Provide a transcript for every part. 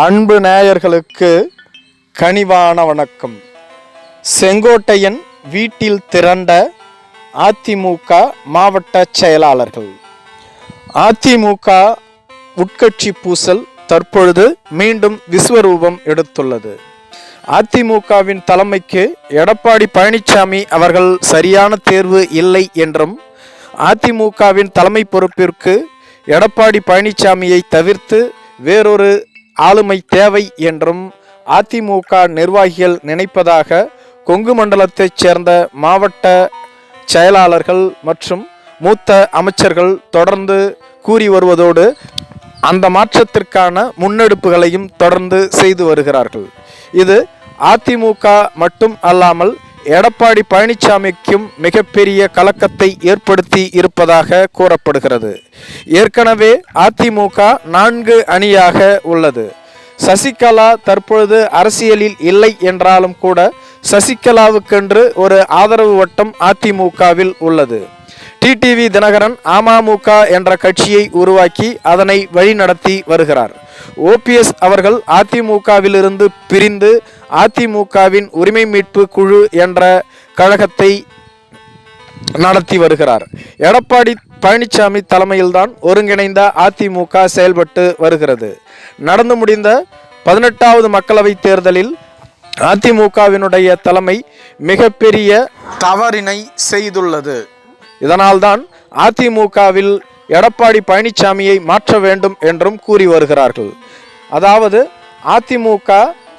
அன்பு நேயர்களுக்கு கனிவான வணக்கம். செங்கோட்டையன் வீட்டில் திரண்ட அதிமுக மாவட்ட செயலாளர்கள். அதிமுக உட்கட்சி பூசல் தற்பொழுது மீண்டும் விஸ்வரூபம் எடுத்துள்ளது. அதிமுகவின் தலைமைக்கு எடப்பாடி பழனிசாமி அவர்கள் சரியான தேர்வு இல்லை என்றும் அதிமுகவின் தலைமை பொறுப்பிற்கு எடப்பாடி பழனிசாமியை தவிர்த்து வேறொரு ஆளுமை தேவை என்றும் அதிமுக நிர்வாகிகள் நினைப்பதாக கொங்கு மண்டலத்தைச் சேர்ந்த மாவட்ட செயலாளர்கள் மற்றும் மூத்த அமைச்சர்கள் தொடர்ந்து கூறி வருவதோடு அந்த மாற்றத்திற்கான முன்னெடுப்புகளையும் தொடர்ந்து செய்து வருகிறார்கள். இது அதிமுக மட்டும் அல்லாமல் எடப்பாடி பழனிசாமிக்கும் மிகப்பெரிய கலக்கத்தை ஏற்படுத்தி இருப்பதாக கூறப்படுகிறது. ஏற்கனவே அதிமுக நான்கு அணியாக உள்ளது. சசிகலா தற்பொழுது அரசியலில் இல்லை என்றாலும் கூட சசிகலாவுக்கென்று ஒரு ஆதரவு வட்டம் அதிமுகவில் உள்ளது. டிடிவி தினகரன் அமமுக என்ற கட்சியை உருவாக்கி அதனை வழிநடத்தி வருகிறார். ஓபிஎஸ் அவர்கள் அதிமுகவிலிருந்து பிரிந்து அதிமுகவின் உரிமை மீட்பு குழு என்ற கழகத்தை நடத்தி வருகிறார். எடப்பாடி பழனிசாமி தலைமையில்தான் ஒருங்கிணைந்த அதிமுக செயல்பட்டு வருகிறது. நடந்து முடிந்த பதினெட்டாவது மக்களவைத் தேர்தலில் அதிமுகவினுடைய தலைமை மிகப்பெரிய தவறினை செய்துள்ளது. இதனால்தான் அதிமுகவில் எடப்பாடி பழனிசாமியை மாற்ற வேண்டும் என்றும் கூறி வருகிறார்கள். அதாவது அதிமுக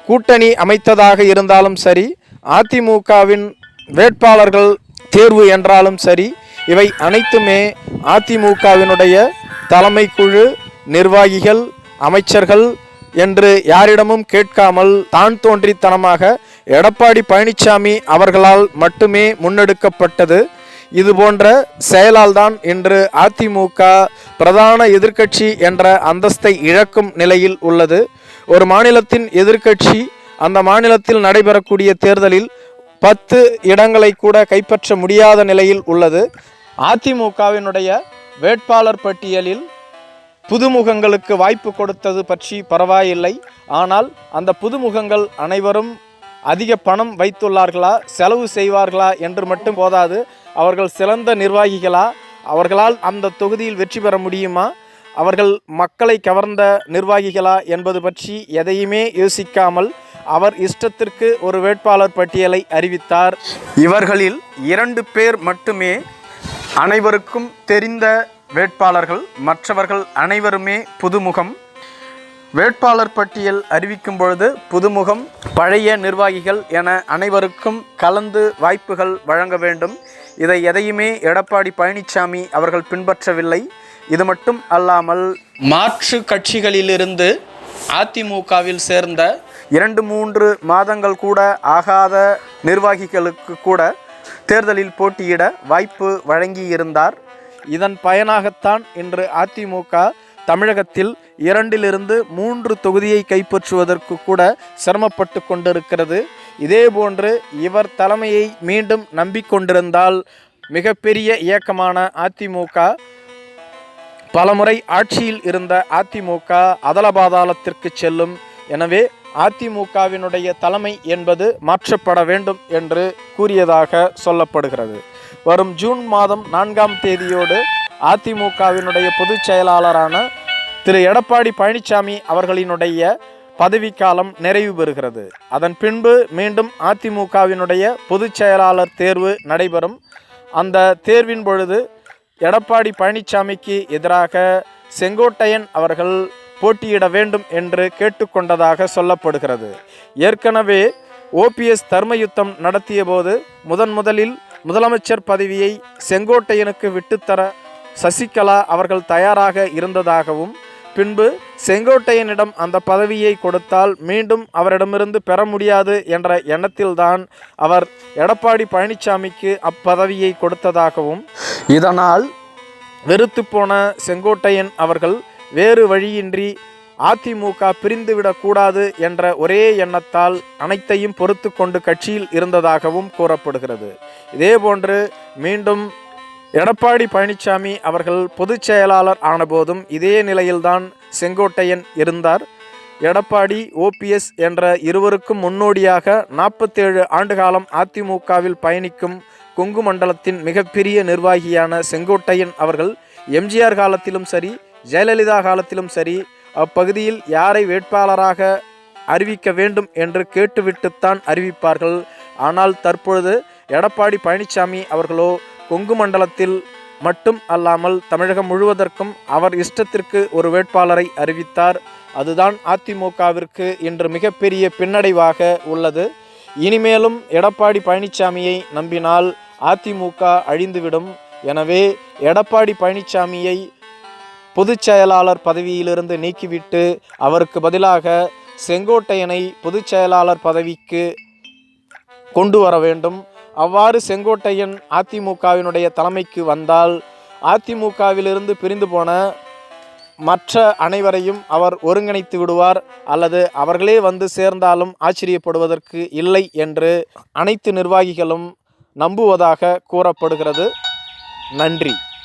கூட்டணி அமைத்ததாக இருந்தாலும் சரி அதிமுகவின் வேட்பாளர்கள் தேர்வு என்றாலும் சரி இவை அனைத்துமே அதிமுகவினுடைய தலைமை குழு நிர்வாகிகள் அமைச்சர்கள் என்று யாரிடமும் கேட்காமல் தான் தோன்றித்தனமாக எடப்பாடி பழனிசாமி அவர்களால் மட்டுமே முன்னெடுக்கப்பட்டது. இது போன்ற செயலால் தான் இன்று அதிமுக பிரதான எதிர்க்கட்சி என்ற அந்தஸ்தை இழக்கும் நிலையில் உள்ளது. ஒரு மாநிலத்தின் எதிர்க்கட்சி அந்த மாநிலத்தில் நடைபெறக்கூடிய தேர்தலில் பத்து இடங்களை கூட கைப்பற்ற முடியாத நிலையில் உள்ளது. அதிமுகவினுடைய வேட்பாளர் பட்டியலில் புதுமுகங்களுக்கு வாய்ப்பு கொடுத்தது பற்றி பரவாயில்லை. ஆனால் அந்த புதுமுகங்கள் அனைவரும் அதிக பணம் வைத்துள்ளார்களா? செலவு செய்வார்களா? என்று மட்டும் போதாது. அவர்கள் சிறந்த நிர்வாகிகளா? அவர்களால் அந்த தொகுதியில் வெற்றி பெற முடியுமா? அவர்கள் மக்களை கவர்ந்த நிர்வாகிகளா என்பது பற்றி எதையுமே யோசிக்காமல் அவர் இஷ்டத்திற்கு ஒரு வேட்பாளர் பட்டியலை அறிவித்தார். இவர்களில் இரண்டு பேர் மட்டுமே அனைவருக்கும் தெரிந்த வேட்பாளர்கள் மற்றவர்கள் அனைவருமே புதுமுகம். வேட்பாளர் பட்டியல் அறிவிக்கும் பொழுது புதுமுகம் பழைய நிர்வாகிகள் என அனைவருக்கும் கலந்து வாய்ப்புகள் வழங்க வேண்டும். இதை எதையுமே எடப்பாடி பழனிசாமி அவர்கள் பின்பற்றவில்லை. இது மட்டும் அல்லாமல் மாற்று கட்சிகளிலிருந்து அதிமுகவில் சேர்ந்த இரண்டு மூன்று மாதங்கள் கூட ஆகாத நிர்வாகிகளுக்கு கூட தேர்தலில் போட்டியிட வாய்ப்பு வழங்கியிருந்தார். இதன் பயனாகத்தான் இன்று அதிமுக தமிழகத்தில் இரண்டிலிருந்து மூன்று தொகுதியை கைப்பற்றுவதற்கு கூட சிரமப்பட்டு கொண்டிருக்கிறது. இதேபோன்று இவர் தலைமையை மீண்டும் நம்பிக்கொண்டிருந்தால் மிகப்பெரிய இயக்கமான அதிமுக பலமுறை ஆட்சியில் இருந்த அதிமுக அதலபாதாளத்திற்கு செல்லும். எனவே அதிமுகவினுடைய தலைமை என்பது மாற்றப்பட வேண்டும் என்று கூறியதாக சொல்லப்படுகிறது. வரும் ஜூன் மாதம் நான்காம் தேதியோடு அதிமுகவினுடைய பொதுச் செயலாளரான திரு எடப்பாடி பழனிசாமி அவர்களினுடைய பதவிக்காலம் நிறைவு பெறுகிறது. அதன் பின்பு மீண்டும் அதிமுகவினுடைய பொதுச் செயலாளர் தேர்வு நடைபெறும். அந்த தேர்வின் பொழுது எடப்பாடி பழனிசாமிக்கு எதிராக செங்கோட்டையன் அவர்கள் போட்டியிட வேண்டும் என்று கேட்டுக்கொண்டதாக சொல்லப்படுகிறது. ஏற்கனவே ஓபிஎஸ் தர்மயுத்தம் நடத்திய போது முதன் முதலில் முதலமைச்சர் பதவியை செங்கோட்டையனுக்கு விட்டுத்தர சசிகலா அவர்கள் தயாராக இருந்ததாகவும் பின்பு செங்கோட்டையனிடம் அந்த பதவியை கொடுத்தால் மீண்டும் அவரிடமிருந்து பெற முடியாது என்ற எண்ணத்தில்தான் அவர் எடப்பாடி பழனிசாமிக்கு அப்பதவியை கொடுத்ததாகவும் இதனால் வெறுத்து போன செங்கோட்டையன் அவர்கள் வேறு வழியின்றி அதிமுக பிரிந்துவிடக்கூடாது என்ற ஒரே எண்ணத்தால் அனைத்தையும் பொறுத்து கொண்டு கட்சியில் இருந்ததாகவும் கூறப்படுகிறது. இதேபோன்று மீண்டும் எடப்பாடி பழனிசாமி அவர்கள் பொதுச் செயலாளர் ஆனபோதும் இதே நிலையில்தான் செங்கோட்டையன் இருந்தார். எடப்பாடி ஓபிஎஸ் என்ற இருவருக்கும் முன்னோடியாக நாற்பத்தேழு ஆண்டுகாலம் அதிமுகவில் பயணிக்கும் கொங்கு மண்டலத்தின் மிகப்பெரிய நிர்வாகியான செங்கோட்டையன் அவர்கள் எம்ஜிஆர் காலத்திலும் சரி ஜெயலலிதா காலத்திலும் சரி அப்பகுதியில் யாரை வேட்பாளராக அறிவிக்க வேண்டும் என்று கேட்டுவிட்டுத்தான் அறிவிப்பார்கள். ஆனால் தற்பொழுது எடப்பாடி பழனிசாமி அவர்களோ கொங்கு மண்டலத்தில் மட்டும் அல்லாமல் தமிழகம் முழுவதற்கும் அவர் இஷ்டத்திற்கு ஒரு வேட்பாளரை அறிவித்தார். அதுதான் அதிமுகவிற்கு இன்று மிகப்பெரிய பின்னடைவாக உள்ளது. இனிமேலும் எடப்பாடி பழனிசாமியை நம்பினால் அதிமுக அழிந்துவிடும். எனவே எடப்பாடி பழனிசாமியை பொதுச் செயலாளர் பதவியிலிருந்து நீக்கிவிட்டு அவருக்கு பதிலாக செங்கோட்டையனை பொதுச் செயலாளர் பதவிக்கு கொண்டு வர வேண்டும். அவ்வாறு செங்கோட்டையன் அதிமுகவினுடைய தலைமைக்கு வந்தால் அதிமுகவிலிருந்து பிரிந்து போன மற்ற அனைவரையும் அவர் ஒருங்கிணைத்து விடுவார் அல்லது அவர்களே வந்து சேர்ந்தாலும் ஆச்சரியப்படுவதற்கு இல்லை என்று அனைத்து நிர்வாகிகளும் நம்புவதாக கூறப்படுகிறது. நன்றி.